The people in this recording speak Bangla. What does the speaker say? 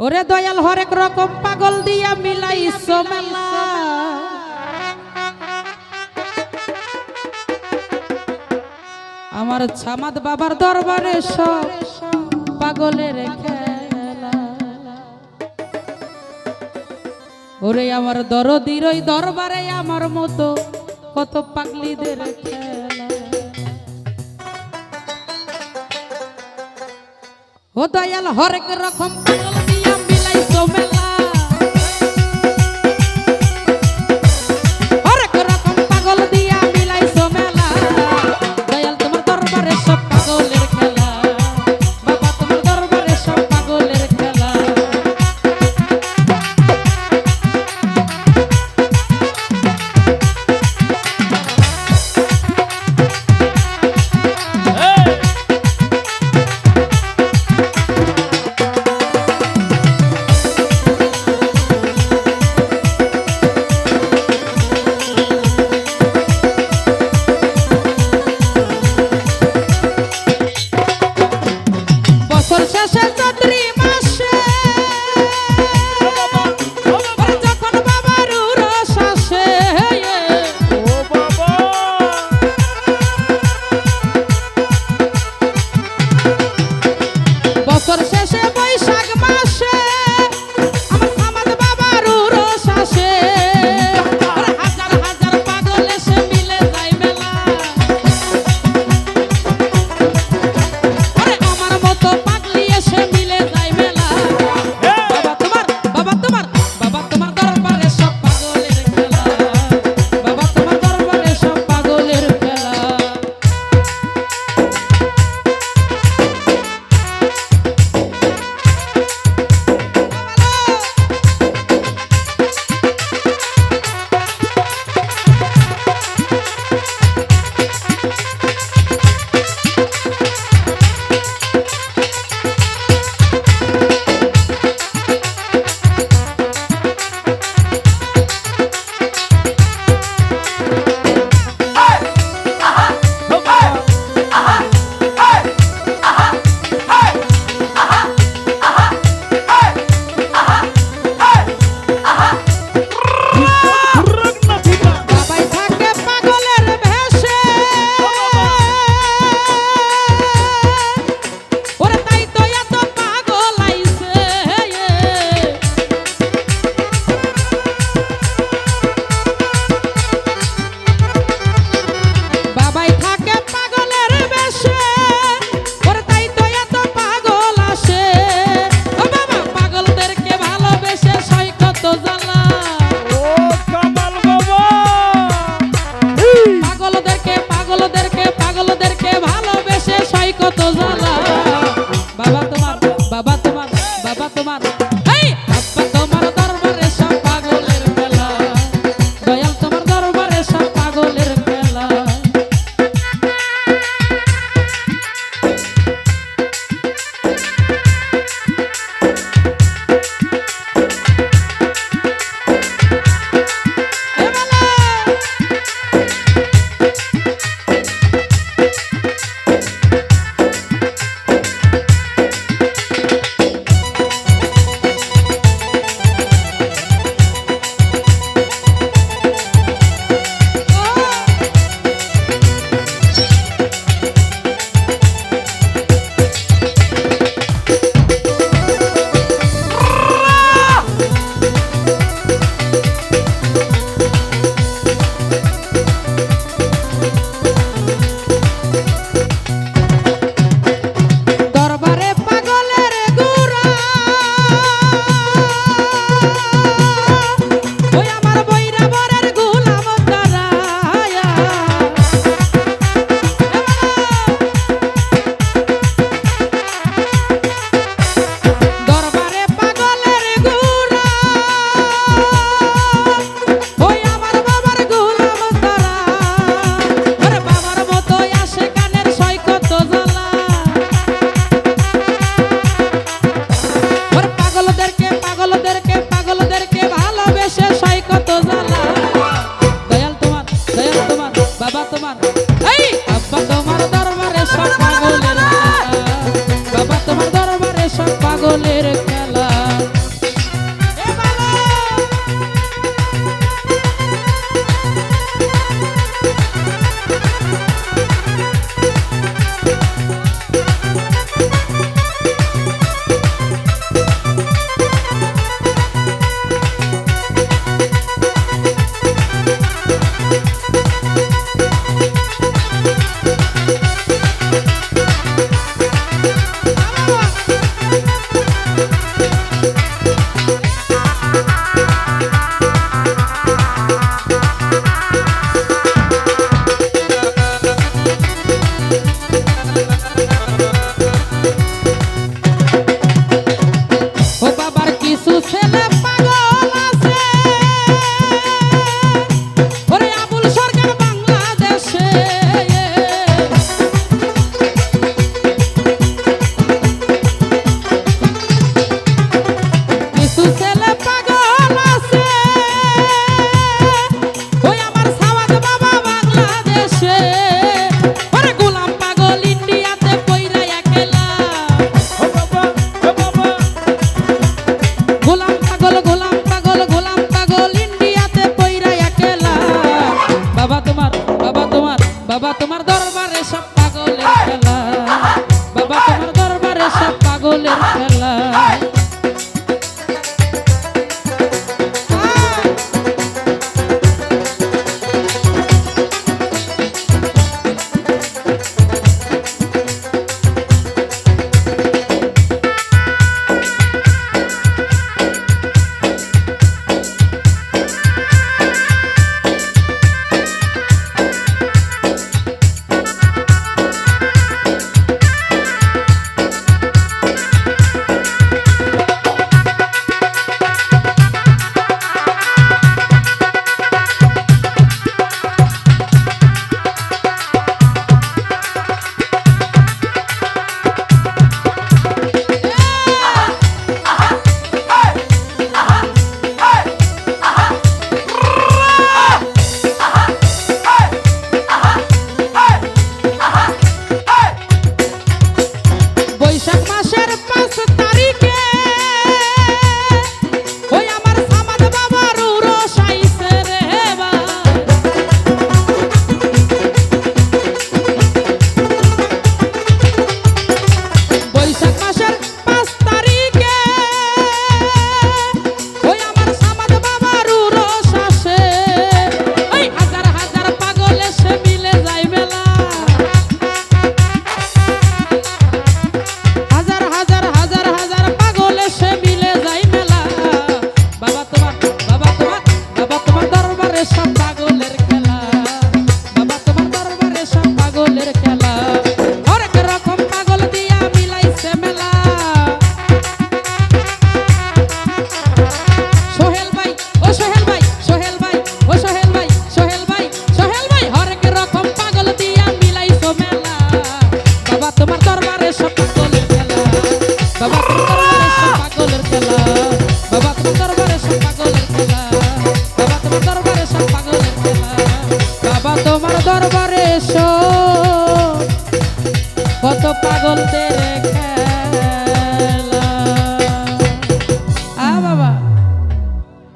ওরে দয়াল হরেক রকম পাগল দিয়া মিলাইছ মেলা আমার ছামাদ বাবার দরবারে সব পাগলের ওরে আমার দরদির ওই দরবারে আমার মতো কত পাগলিদের খেলা। ও দয়াল হরেক রকম দিয়া মিলাইছো মেলা।